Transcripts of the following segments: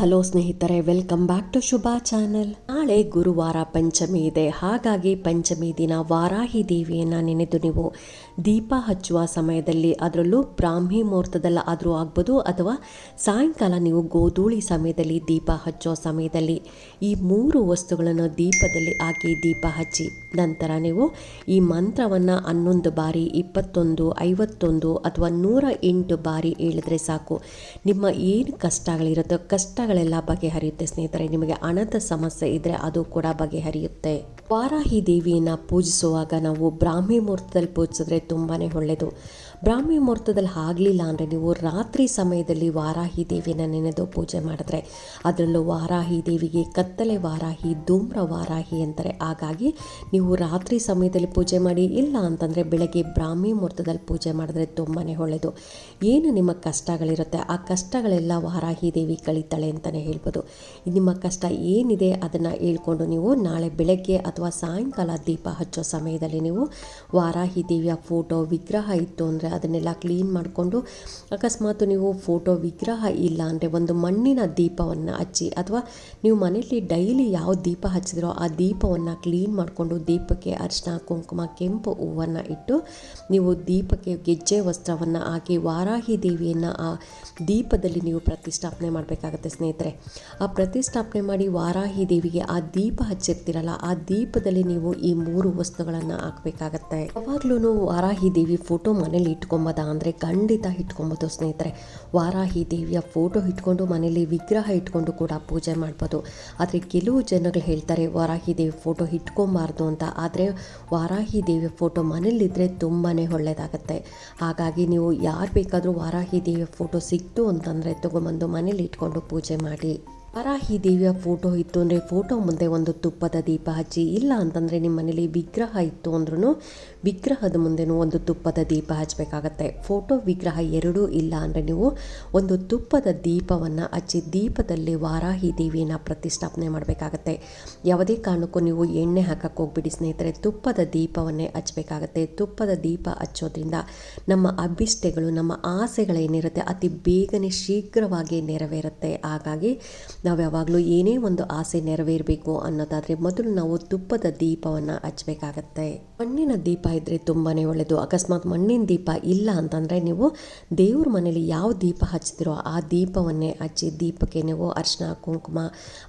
Hello ಸ್ನೇಹಿತರೆ, welcome back to Shubha channel. ನಾಳೆ ಗುರುವಾರ ಪಂಚಮಿ ಇದೆ. ಹಾಗಾಗಿ ಪಂಚಮಿ ದಿನ ವಾರಾಹಿ ದೇವಿಯನ್ನು ನೆನೆದು ನೀವು ದೀಪ ಹಚ್ಚುವ ಸಮಯದಲ್ಲಿ ಅದರಲ್ಲೂ ಬ್ರಾಹ್ಮಿ ಮುಹೂರ್ತದಲ್ಲಿ ಆದರೂ ಆಗ್ಬೋದು, ಅಥವಾ ಸಾಯಂಕಾಲ ನೀವು ಗೋಧೂಳಿ ಸಮಯದಲ್ಲಿ ದೀಪ ಹಚ್ಚೋ ಸಮಯದಲ್ಲಿ ಈ ಮೂರು ವಸ್ತುಗಳನ್ನು ದೀಪದಲ್ಲಿ ಹಾಕಿ ದೀಪ ಹಚ್ಚಿ, ನಂತರ ನೀವು ಈ ಮಂತ್ರವನ್ನು ಹನ್ನೊಂದು ಬಾರಿ, ಇಪ್ಪತ್ತೊಂದು, ಐವತ್ತೊಂದು ಅಥವಾ ನೂರ ಎಂಟು ಬಾರಿ ಹೇಳಿದ್ರೆ ಸಾಕು. ನಿಮ್ಮ ಏನು ಕಷ್ಟಗಳಿರುತ್ತೋ ಕಷ್ಟಗಳೆಲ್ಲ ಬಗೆಹರಿಯುತ್ತೆ ಸ್ನೇಹಿತರೆ. ನಿಮಗೆ ಹಣದ ಸಮಸ್ಯೆ ಇದ್ದರೆ ಅದು ಕೂಡ ಬಗೆಹರಿಯುತ್ತೆ. ವಾರಾಹಿ ದೇವಿಯನ್ನು ಪೂಜಿಸುವಾಗ ನಾವು ಬ್ರಾಹ್ಮಿ ಮುಹೂರ್ತದಲ್ಲಿ ಪೂಜಿಸಿದ್ರೆ ತುಂಬಾ ಒಳ್ಳೆಯದು ಬ್ರಾಹ್ಮಿ ಮುಹೂರ್ತದಲ್ಲಿ ಆಗಲಿಲ್ಲ ಅಂದರೆ ನೀವು ರಾತ್ರಿ ಸಮಯದಲ್ಲಿ ವಾರಾಹಿ ದೇವಿಯನ್ನು ನೆನೆದು ಪೂಜೆ ಮಾಡಿದ್ರೆ ಅದರಲ್ಲೂ ವಾರಾಹಿ ದೇವಿಗೆ ಕತ್ತಲೆ ವಾರಾಹಿ, ಧೂಮ್ರ ವಾರಾಹಿ ಅಂತಾರೆ ಹಾಗಾಗಿ ನೀವು ರಾತ್ರಿ ಸಮಯದಲ್ಲಿ ಪೂಜೆ ಮಾಡಿ, ಇಲ್ಲ ಅಂತಂದರೆ ಬೆಳಗ್ಗೆ ಬ್ರಾಹ್ಮಿ ಮುಹೂರ್ತದಲ್ಲಿ ಪೂಜೆ ಮಾಡಿದ್ರೆ ತುಂಬಾ ಒಳ್ಳೆಯದು ಏನು ನಿಮ್ಮ ಕಷ್ಟಗಳಿರುತ್ತೆ? ಆ ಕಷ್ಟಗಳೆಲ್ಲ ವಾರಾಹಿ ದೇವಿ ಕಳೀತಾಳೆ ಅಂತಲೇ ಹೇಳ್ಬೋದು. ನಿಮ್ಮ ಕಷ್ಟ ಏನಿದೆ ಅದನ್ನು ಹೇಳ್ಕೊಂಡು ನೀವು ನಾಳೆ ಬೆಳಗ್ಗೆ ಅಥವಾ ಸಾಯಂಕಾಲ ದೀಪ ಹಚ್ಚೋ ಸಮಯದಲ್ಲಿ ನೀವು ವಾರಾಹಿ ದೇವಿಯ ಫೋಟೋ, ವಿಗ್ರಹ ಇತ್ತು ಅಂದರೆ ಅದನ್ನೆಲ್ಲ ಕ್ಲೀನ್ ಮಾಡಿಕೊಂಡು ಅಕಸ್ಮಾತ್ ನೀವು ಫೋಟೋ ವಿಗ್ರಹ ಇಲ್ಲ ಅಂದರೆ ಒಂದು ಮಣ್ಣಿನ ದೀಪವನ್ನು ಹಚ್ಚಿ ಅಥವಾ ನೀವು ಮನೆಯಲ್ಲಿ ಡೈಲಿ ಯಾವ ದೀಪ ಹಚ್ಚಿದ್ರೋ ಆ ದೀಪವನ್ನು ಕ್ಲೀನ್ ಮಾಡಿಕೊಂಡು ದೀಪಕ್ಕೆ ಅರಿಶಿನ ಕುಂಕುಮ, ಕೆಂಪು ಹೂವನ್ನು ಇಟ್ಟು ನೀವು ದೀಪಕ್ಕೆ ಗೆಜ್ಜೆ ವಸ್ತ್ರವನ್ನು ಹಾಕಿ ವಾರಾಹಿ ದೇವಿಯನ್ನು ಆ ದೀಪದಲ್ಲಿ ನೀವು ಪ್ರತಿಷ್ಠಾಪನೆ ಮಾಡಬೇಕಾಗತ್ತೆ ಸ್ನೇಹಿತರೆ. ಆ ಪ್ರತಿಷ್ಠಾಪನೆ ಮಾಡಿ ವಾರಾಹಿ ದೇವಿಗೆ ಆ ದೀಪ ಹಚ್ಚಿರ್ತೀರಲ್ಲ, ಆ ದೀಪದಲ್ಲಿ ನೀವು ಈ ಮೂರು ವಸ್ತುಗಳನ್ನು ಹಾಕಬೇಕಾಗತ್ತೆ. ಯಾವಾಗಲೂ ವಾರಾಹಿ ದೇವಿ ಫೋಟೋ ಮನೇಲಿ ಇಟ್ಕೊಂಬೋದ? ಅಂದರೆ ಖಂಡಿತ ಇಟ್ಕೊಬೋದು ಸ್ನೇಹಿತರೆ. ವಾರಾಹಿ ದೇವಿಯ ಫೋಟೋ ಇಟ್ಕೊಂಡು ಮನೇಲಿ ವಿಗ್ರಹ ಇಟ್ಕೊಂಡು ಕೂಡ ಪೂಜೆ ಮಾಡ್ಬೋದು. ಆದರೆ ಕೆಲವು ಜನಗಳು ಹೇಳ್ತಾರೆ, ವಾರಾಹಿ ದೇವಿ ಫೋಟೋ ಇಟ್ಕೊಬಾರ್ದು ಅಂತ. ಆದರೆ ವಾರಾಹಿ ದೇವಿಯ ಫೋಟೋ ಮನೇಲಿದ್ದರೆ ತುಂಬಾ ಒಳ್ಳೆಯದಾಗತ್ತೆ ಹಾಗಾಗಿ ನೀವು ಯಾರು ಬೇಕಾದರೂ ವಾರಾಹಿ ದೇವಿಯ ಫೋಟೋ ಸಿಕ್ತು ಅಂತಂದರೆ ತೊಗೊಂಬಂದು ಮನೇಲಿ ಇಟ್ಕೊಂಡು ಪೂಜೆ ಮಾಡಿ. ವಾರಾಹಿ ದೇವಿಯ ಫೋಟೋ ಇತ್ತು ಅಂದರೆ ಫೋಟೋ ಮುಂದೆ ಒಂದು ತುಪ್ಪದ ದೀಪ ಹಚ್ಚಿ, ಇಲ್ಲ ಅಂತಂದರೆ ನಿಮ್ಮ ಮನೇಲಿ ವಿಗ್ರಹ ಇತ್ತು ಅಂದ್ರೂ ವಿಗ್ರಹದ ಮುಂದೆನೂ ಒಂದು ತುಪ್ಪದ ದೀಪ ಹಚ್ಚಬೇಕಾಗತ್ತೆ. ಫೋಟೋ ವಿಗ್ರಹ ಎರಡೂ ಇಲ್ಲ ಅಂದರೆ ನೀವು ಒಂದು ತುಪ್ಪದ ದೀಪವನ್ನು ಹಚ್ಚಿ ದೀಪದಲ್ಲಿ ವಾರಾಹಿ ದೇವಿಯನ್ನು ಪ್ರತಿಷ್ಠಾಪನೆ ಮಾಡಬೇಕಾಗತ್ತೆ. ಯಾವುದೇ ಕಾರಣಕ್ಕೂ ನೀವು ಎಣ್ಣೆ ಹಾಕಕ್ಕೆ ಹೋಗ್ಬಿಡಿ ಸ್ನೇಹಿತರೆ. ತುಪ್ಪದ ದೀಪವನ್ನೇ ಹಚ್ಚಬೇಕಾಗತ್ತೆ. ತುಪ್ಪದ ದೀಪ ಹಚ್ಚೋದ್ರಿಂದ ನಮ್ಮ ಅಭಿಷ್ಟೆಗಳು, ನಮ್ಮ ಆಸೆಗಳೇನಿರುತ್ತೆ ಅತಿ ಬೇಗನೆ ಶೀಘ್ರವಾಗಿ ನೆರವೇರುತ್ತೆ. ಹಾಗಾಗಿ ನಾವು ಯಾವಾಗಲೂ ಏನೇ ಒಂದು ಆಸೆ ನೆರವೇರಬೇಕು ಅನ್ನೋದಾದರೆ ಮೊದಲು ನಾವು ತುಪ್ಪದ ದೀಪವನ್ನು ಹಚ್ಚಬೇಕಾಗತ್ತೆ. ಮಣ್ಣಿನ ದೀಪ ಇದ್ದರೆ ತುಂಬಾ ಒಳ್ಳೆಯದು ಅಕಸ್ಮಾತ್ ಮಣ್ಣಿನ ದೀಪ ಇಲ್ಲ ಅಂತಂದರೆ ನೀವು ದೇವ್ರ ಮನೇಲಿ ಯಾವ ದೀಪ ಹಚ್ತಿರೋ ಆ ದೀಪವನ್ನೇ ಹಚ್ಚಿ ದೀಪಕ್ಕೆ ನೀವು ಅರ್ಶಿನ ಕುಂಕುಮ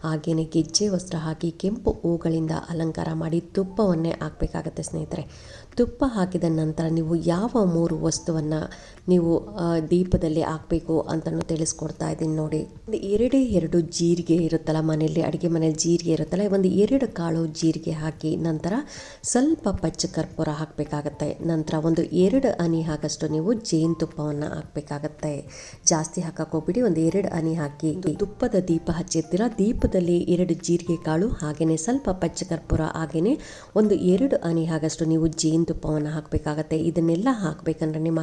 ಹಾಗೆಯೇ ಗೆಜ್ಜೆ, ವಸ್ತ್ರ ಹಾಕಿ ಕೆಂಪು ಹೂಗಳಿಂದ ಅಲಂಕಾರ ಮಾಡಿ ತುಪ್ಪವನ್ನೇ ಹಾಕಬೇಕಾಗತ್ತೆ ಸ್ನೇಹಿತರೆ. ತುಪ್ಪ ಹಾಕಿದ ನಂತರ ನೀವು ಯಾವ ಮೂರು ವಸ್ತುವನ್ನು ನೀವು ದೀಪದಲ್ಲಿ ಹಾಕಬೇಕು ಅಂತಲೂ ತಿಳಿಸ್ಕೊಡ್ತಾ ಇದ್ದೀನಿ ನೋಡಿ. ಒಂದು ಎರಡೇ ಎರಡು ಜೀರಿಗೆ ಇರುತ್ತಲ್ಲ ಮನೆಯಲ್ಲಿ, ಅಡುಗೆ ಮನೇಲಿ ಜೀರಿಗೆ ಇರುತ್ತಲ್ಲ, ಒಂದು ಎರಡು ಕಾಳು ಜೀರಿಗೆ ಹಾಕಿ ನಂತರ ಸ್ವಲ್ಪ ಪಚ್ಚ ಕರ್ಪೂರ ಹಾಕಬೇಕಾಗತ್ತೆ. ನಂತರ ಒಂದು ಎರಡು ಹನಿ ಹಾಕಷ್ಟು ನೀವು ಜೇನುತುಪ್ಪವನ್ನು ಹಾಕಬೇಕಾಗತ್ತೆ. ಜಾಸ್ತಿ ಹಾಕಕ್ಕೆ ಹೋಗ್ಬಿಡಿ, ಒಂದು ಎರಡು ಹನಿ ಹಾಕಿ. ತುಪ್ಪದ ದೀಪ ಹಚ್ಚಿರ್ತೀರ? ದೀಪದಲ್ಲಿ ಎರಡು ಜೀರಿಗೆ ಕಾಳು ಹಾಗೆಯೇ ಸ್ವಲ್ಪ ಪಚ್ಚ ಕರ್ಪೂರ ಹಾಗೆಯೇ ಒಂದು ಎರಡು ಹನಿ ಹಾಕಷ್ಟು ನೀವು ಜೇನುತುಪ್ಪವನ್ನು ಹಾಕಬೇಕಾಗತ್ತೆ. ಇದನ್ನೆಲ್ಲ ಹಾಕಬೇಕಂದ್ರೆ ನಿಮ್ಮ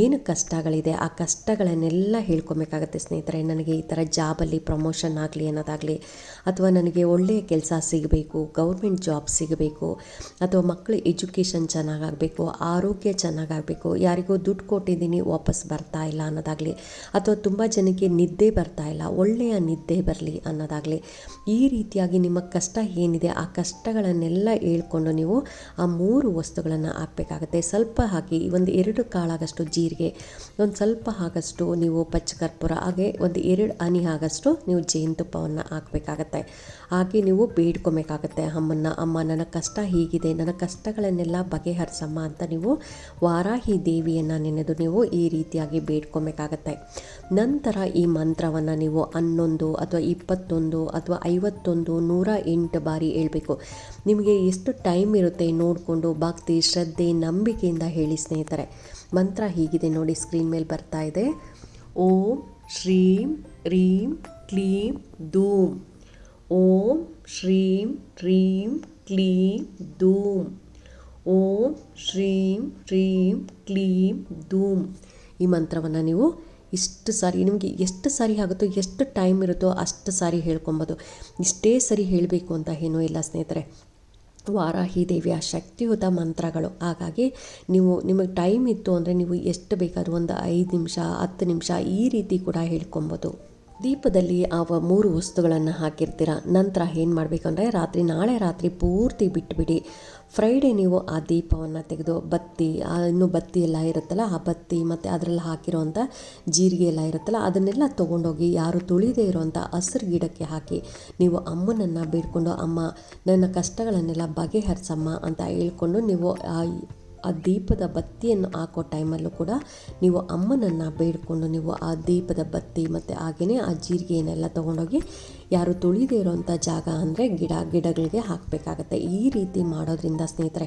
ಏನು ಕಷ್ಟಗಳಿದೆ, ಆ ಕಷ್ಟಗಳನ್ನೆಲ್ಲ ಹೇಳ್ಕೊಬೇಕಾಗತ್ತೆ ಸ್ನೇಹಿತರೆ. ನನಗೆ ಈ ಥರ ಜಾಬಲ್ಲಿ ಪ್ರಮೋಷನ್ ಆಗಲಿ ಅನ್ನೋದಾಗಲಿ, ಅಥವಾ ನನಗೆ ಒಳ್ಳೆಯ ಕೆಲಸ ಸಿಗಬೇಕು ಗೌರ್ಮೆಂಟ್ ಜಾಬ್ ಸಿಗಬೇಕು, ಅಥವಾ ಮಕ್ಕಳ ಎಜುಕೇಷನ್ ಚೆನ್ನಾಗಾಗಬೇಕು, ಆರೋಗ್ಯ ಚೆನ್ನಾಗಾಗಬೇಕು, ಯಾರಿಗೋ ದುಡ್ಡು ಕೊಟ್ಟಿದ್ದೀನಿ, ವಾಪಸ್ ಬರ್ತಾ ಇಲ್ಲ ಅನ್ನೋದಾಗಲಿ, ಅಥವಾ ತುಂಬ ಜನಕ್ಕೆ ನಿದ್ದೆ ಬರ್ತಾ ಇಲ್ಲ, ಒಳ್ಳೆಯ ನಿದ್ದೆ ಬರಲಿ ಅನ್ನೋದಾಗಲಿ, ಈ ರೀತಿಯಾಗಿ ನಿಮ್ಮ ಕಷ್ಟ ಏನಿದೆ, ಆ ಕಷ್ಟಗಳನ್ನೆಲ್ಲ ಹೇಳ್ಕೊಂಡು ನೀವು ಆ ಮೂರು ವಸ್ತುಗಳನ್ನು ಹಾಕಬೇಕಾಗತ್ತೆ. ಸ್ವಲ್ಪ ಹಾಕಿ ಒಂದು ಎರಡು ಕಾಳಾಗಷ್ಟು ಜೀರಿಗೆ, ಒಂದು ಸ್ವಲ್ಪ ಆಗಷ್ಟು ನೀವು ಪಚ್ಚ ಕರ್ಪೂರ, ಹಾಗೆ ಒಂದು ಎರಡು ಹನಿ ಆಗಷ್ಟು ನೀವು ಜೇನುತುಪ್ಪವನ್ನು ಹಾಕಬೇಕಾಗತ್ತೆ. ಹಾಗೆ ನೀವು ಬೇಡ್ಕೊಬೇಕಾಗತ್ತೆ. ಅಮ್ಮನ ಅಮ್ಮ ನನ್ನ ಕಷ್ಟ ಹೀಗಿದೆ ನನ್ನ ಕಷ್ಟಗಳನ್ನೆಲ್ಲ ಬಗೆಹರಿಸಮ್ಮ ಅಂತ ನೀವು ವಾರಾಹಿ ದೇವಿಯನ್ನು ನೆನೆದು ನೀವು ಈ ರೀತಿಯಾಗಿ ಬೇಡ್ಕೊಬೇಕಾಗತ್ತೆ. ನಂತರ ಈ ಮಂತ್ರವನ್ನು ನೀವು ಹನ್ನೊಂದು ಅಥವಾ ಇಪ್ಪತ್ತೊಂದು ಅಥವಾ ಐವತ್ತೊಂದು ನೂರ ಎಂಟು ಬಾರಿ ಹೇಳಬೇಕು. ನಿಮಗೆ ಎಷ್ಟು ಟೈಮ್ ಇರುತ್ತೆ ನೋಡಿಕೊಂಡು ಭಕ್ತಿ ಶ್ರದ್ಧೆ, ನಂಬಿಕೆಯಿಂದ ಹೇಳಿ ಸ್ನೇಹಿತರೆ. ಮಂತ್ರ ಹೀಗಿದೆ ನೋಡಿ ಸ್ಕ್ರೀನ್ ಮೇಲೆ ಬರ್ತಾ ಇದೆ. ಓಂ ಶ್ರೀಂ ರೀಂ ಕ್ಲೀಂ ಧೂಮ್ ಓಂ ಶ್ರೀಂ ರೀಂ ಕ್ಲೀಂ ಧೂಮ್ ಓಂ ಶ್ರೀಂ ರೀಂ ಕ್ಲೀಂ ಧೂಮ್ ಈ ಮಂತ್ರವನ್ನು ನೀವು ಇಷ್ಟು ಸಾರಿ, ನಿಮಗೆ ಎಷ್ಟು ಸಾರಿ ಆಗುತ್ತೋ, ಎಷ್ಟು ಟೈಮ್ ಇರುತ್ತೋ ಅಷ್ಟು ಸಾರಿ ಹೇಳ್ಕೊಬೋದು. ಇಷ್ಟೇ ಸರಿ ಹೇಳಬೇಕು ಅಂತ ಏನೂ ಇಲ್ಲ ಸ್ನೇಹಿತರೆ. ವಾರಾಹಿ ದೇವಿಯ ಶಕ್ತಿಯುತ ಮಂತ್ರಗಳು. ಹಾಗಾಗಿ ನೀವು ನಿಮಗೆ ಟೈಮ್ ಇತ್ತು ಅಂದರೆ ನೀವು ಎಷ್ಟು ಬೇಕಾದರೂ ಒಂದು ಐದು ನಿಮಿಷ, ಹತ್ತು ನಿಮಿಷ ಈ ರೀತಿ ಕೂಡ ಹೇಳ್ಕೊಬೋದು. ದೀಪದಲ್ಲಿ ಆ ಮೂರು ವಸ್ತುಗಳನ್ನು ಹಾಕಿರ್ತೀರ? ನಂತರ ಏನು ಮಾಡಬೇಕಂದ್ರೆ ರಾತ್ರಿ, ನಾಳೆ ರಾತ್ರಿ ಪೂರ್ತಿ ಬಿಟ್ಬಿಡಿ. ಫ್ರೈಡೇ ನೀವು ಆ ದೀಪವನ್ನು ತೆಗೆದು ಬತ್ತಿ ಇನ್ನೂ ಬತ್ತಿ ಎಲ್ಲ ಇರುತ್ತಲ್ಲ, ಆ ಬತ್ತಿ ಮತ್ತು ಅದರಲ್ಲಿ ಹಾಕಿರೋವಂಥ ಜೀರಿಗೆ ಎಲ್ಲ ಇರುತ್ತಲ್ಲ, ಅದನ್ನೆಲ್ಲ ತೊಗೊಂಡೋಗಿ ಯಾರು ತುಳಿದೇ ಇರೋವಂಥ ಹಸಿರು ಗಿಡಕ್ಕೆ ಹಾಕಿ ನೀವು ಅಮ್ಮನನ್ನು ಬೇಡ್ಕೊಂಡು, ಅಮ್ಮ, ನನ್ನ ಕಷ್ಟಗಳನ್ನೆಲ್ಲ ಬಗೆಹರಿಸಮ್ಮ ಅಂತ ಹೇಳ್ಕೊಂಡು ನೀವು ಆ ದೀಪದ ಬತ್ತಿಯನ್ನು ಹಾಕೋ ಟೈಮಲ್ಲೂ ಕೂಡ ನೀವು ಅಮ್ಮನನ್ನು ಬೇಡಿಕೊಂಡು ನೀವು ಆ ದೀಪದ ಬತ್ತಿ ಮತ್ತು ಹಾಗೆಯೇ ಆ ಜೀರಿಗೆಯನ್ನೆಲ್ಲ ತೊಗೊಂಡೋಗಿ ಯಾರು ತುಳಿದೇ ಇರೋವಂಥ ಜಾಗ ಅಂದರೆ ಗಿಡ, ಗಿಡಗಳಿಗೆ ಹಾಕಬೇಕಾಗತ್ತೆ. ಈ ರೀತಿ ಮಾಡೋದ್ರಿಂದ ಸ್ನೇಹಿತರೆ,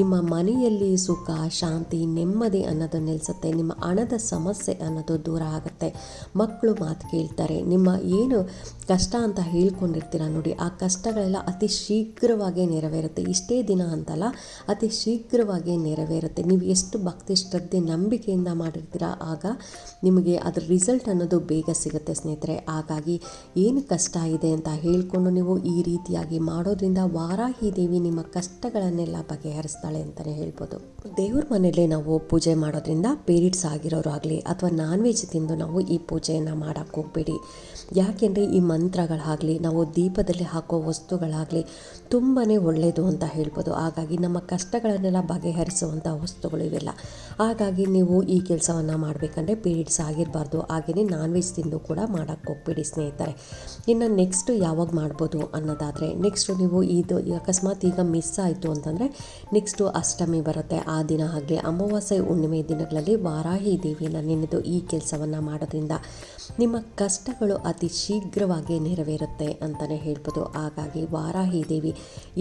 ನಿಮ್ಮ ಮನೆಯಲ್ಲಿ ಸುಖ, ಶಾಂತಿ, ನೆಮ್ಮದಿ ಅನ್ನೋದು ನಿಲ್ಲಿಸುತ್ತೆ ನಿಮ್ಮ ಹಣದ ಸಮಸ್ಯೆ ಅನ್ನೋದು ದೂರ ಆಗುತ್ತೆ. ಮಕ್ಕಳು ಮಾತು ಕೇಳ್ತಾರೆ. ನಿಮ್ಮ ಏನು ಕಷ್ಟ ಅಂತ ಹೇಳ್ಕೊಂಡಿರ್ತೀರ ನೋಡಿ, ಆ ಕಷ್ಟಗಳೆಲ್ಲ ಅತಿ ಶೀಘ್ರವಾಗಿ ನೆರವೇರುತ್ತೆ. ಇಷ್ಟೇ ದಿನ ಅಂತಲ್ಲ, ಅತಿ ಶೀಘ್ರವಾಗಿ ನೆರವೇರುತ್ತೆ. ನೀವು ಎಷ್ಟು ಭಕ್ತಿ, ಶ್ರದ್ಧೆ, ನಂಬಿಕೆಯಿಂದ ಮಾಡಿರ್ತೀರ, ಆಗ ನಿಮಗೆ ಅದರ ರಿಸಲ್ಟ್ ಅನ್ನೋದು ಬೇಗ ಸಿಗುತ್ತೆ ಸ್ನೇಹಿತರೆ. ಹಾಗಾಗಿ ಏನು ಕಷ್ಟ ಇದೆ ಅಂತ ಹೇಳಿಕೊಂಡು ನೀವು ಈ ರೀತಿಯಾಗಿ ಮಾಡೋದ್ರಿಂದ ವಾರಾಹಿ ದೇವಿ ನಿಮ್ಮ ಕಷ್ಟಗಳನ್ನೆಲ್ಲ ಬಗೆಹರಿಸ್ತಾಳೆ ಅಂತಲೇ ಹೇಳ್ಬೋದು. ದೇವ್ರ ಮನೆಯಲ್ಲೇ ನಾವು ಪೂಜೆ ಮಾಡೋದ್ರಿಂದ ಪೀರಿಯಡ್ಸ್ ಆಗಿರೋರು ಆಗಲಿ ಅಥವಾ ನಾನ್ ವೆಜ್ ತಿಂದು ನಾವು ಈ ಪೂಜೆಯನ್ನು ಮಾಡೋಕ್ಕೆ ಹೋಗಬೇಡಿ. ಯಾಕೆಂದರೆ ಈ ಮಂತ್ರಗಳಾಗಲಿ, ನಾವು ದೀಪದಲ್ಲಿ ಹಾಕೋ ವಸ್ತುಗಳಾಗಲಿ ತುಂಬಾ ಒಳ್ಳೆಯದು ಅಂತ ಹೇಳ್ಬೋದು. ಹಾಗಾಗಿ ನಮ್ಮ ಕಷ್ಟಗಳನ್ನೆಲ್ಲ ಬಗೆಹರಿಸುವಂಥ ವಸ್ತುಗಳು ಇವೆಲ್ಲ. ಹಾಗಾಗಿ ನೀವು ಈ ಕೆಲಸವನ್ನು ಮಾಡಬೇಕಂದ್ರೆ ಪೀರಿಯಡ್ಸ್ ಆಗಿರಬಾರ್ದು. ಹಾಗೆಯೇ ನಾನ್ ವೆಜ್ ತಿಂದು ಕೂಡ ಮಾಡೋಕ್ಕೆ ಹೋಗ್ಬೇಡಿ ಸ್ನೇಹಿತರೆ. ಇನ್ನು ನೆಕ್ಸ್ಟ್ ಯಾವಾಗ ಮಾಡ್ಬೋದು ಅನ್ನೋದಾದರೆ ನೆಕ್ಸ್ಟ್ ನೀವು ಇದು ಅಕಸ್ಮಾತ್ ಈಗ ಮಿಸ್ ಆಯಿತು ಅಂತಂದರೆ ನೆಕ್ಸ್ಟು ಅಷ್ಟಮಿ ಬರುತ್ತೆ. ಆ ದಿನ ಹಾಗೆ ಅಮಾವಾಸ್ಯೆ ಹುಣ್ಣಿಮೆ ದಿನಗಳಲ್ಲಿ ವಾರಾಹಿ ದೇವಿಯನ್ನು ನೆನೆದು ಈ ಕೆಲಸವನ್ನು ಮಾಡೋದ್ರಿಂದ ನಿಮ್ಮ ಕಷ್ಟಗಳು ಅತಿ ಶೀಘ್ರವಾಗಿ ನೆರವೇರುತ್ತೆ ಅಂತಲೇ ಹೇಳ್ಬೋದು. ಹಾಗಾಗಿ ವಾರಾಹಿ ದೇವಿ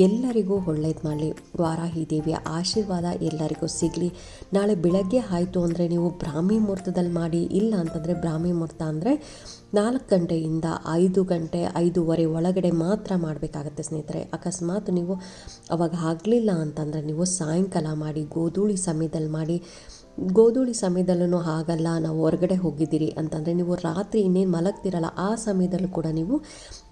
ಎಲ್ಲರಿಗೂ ಒಳ್ಳೇದು ಮಾಡಲಿ. ವಾರಾಹಿ ದೇವಿಯ ಆಶೀರ್ವಾದ ಎಲ್ಲರಿಗೂ ಸಿಗಲಿ. ನಾಳೆ ಬೆಳಗ್ಗೆ ಆಯಿತು ಅಂದರೆ ನೀವು ಬ್ರಾಹ್ಮಿ ಮುಹೂರ್ತದಲ್ಲಿ ಮಾಡಿ, ಇಲ್ಲ ಅಂತಂದರೆ ಬ್ರಾಹ್ಮಿ ಮುಹೂರ್ತ ಅಂದರೆ ನಾಲ್ಕು ಗಂಟೆಯಿಂದ ಐದು ಗಂಟೆ, ಐದೂವರೆ ಒಳಗಡೆ ಮಾತ್ರ ಮಾಡಬೇಕಾಗತ್ತೆ ಸ್ನೇಹಿತರೆ. ಅಕಸ್ಮಾತ್ ನೀವು ಅವಾಗ ಆಗಲಿಲ್ಲ ಅಂತಂದರೆ ನೀವು ಸಾಯಂಕಾಲ ಮಾಡಿ, ಗೋಧೂಳಿ ಸಮಯದಲ್ಲಿ ಮಾಡಿ ಗೋಧೂಳಿ ಸಮಯದಲ್ಲೂ ಆಗಲ್ಲ ನಾವು ಹೊರಗಡೆ ಹೋಗಿದ್ದೀರಿ ಅಂತಂದರೆ ನೀವು ರಾತ್ರಿ ಇನ್ನೇನು ಮಲಗ್ತಿರಲ್ಲ, ಆ ಸಮಯದಲ್ಲೂ ಕೂಡ ನೀವು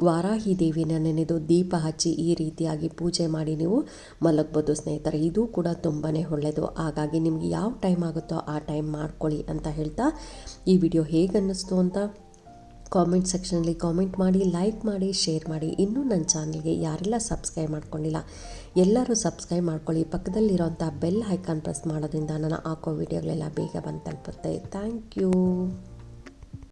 ವಾರಾಹಿ ದೇವಿನ ನೆನೆದು ದೀಪ ಹಚ್ಚಿ ಈ ರೀತಿಯಾಗಿ ಪೂಜೆ ಮಾಡಿ ನೀವು ಮಲಗ್ಬೋದು ಸ್ನೇಹಿತರೆ. ಇದು ಕೂಡ ತುಂಬಾ ಒಳ್ಳೆಯದು ಹಾಗಾಗಿ ನಿಮಗೆ ಯಾವ ಟೈಮ್ ಆಗುತ್ತೋ ಆ ಟೈಮ್ ಮಾಡ್ಕೊಳ್ಳಿ ಅಂತ ಹೇಳ್ತಾ ಈ ವಿಡಿಯೋ ಹೇಗೆ ಅನ್ನಿಸ್ತು ಅಂತ ಕಾಮೆಂಟ್ ಸೆಕ್ಷನಲ್ಲಿ ಕಾಮೆಂಟ್ ಮಾಡಿ ಲೈಕ್ ಮಾಡಿ ಶೇರ್ ಮಾಡಿ. ಇನ್ನೂ ನನ್ನ ಚಾನಲ್ಗೆ ಯಾರೆಲ್ಲ ಸಬ್ಸ್ಕ್ರೈಬ್ ಮಾಡ್ಕೊಂಡಿಲ್ಲ, ಎಲ್ಲರೂ ಸಬ್ಸ್ಕ್ರೈಬ್ ಮಾಡ್ಕೊಳ್ಳಿ. ಪಕ್ಕದಲ್ಲಿರೋಂಥ ಬೆಲ್ ಐಕಾನ್ ಪ್ರೆಸ್ ಮಾಡೋದ್ರಿಂದ ನಾನು ಹಾಕೋ ವೀಡಿಯೋಗಳೆಲ್ಲ ಬೇಗ ಬಂದು ತಲುಪುತ್ತೆ. Thank you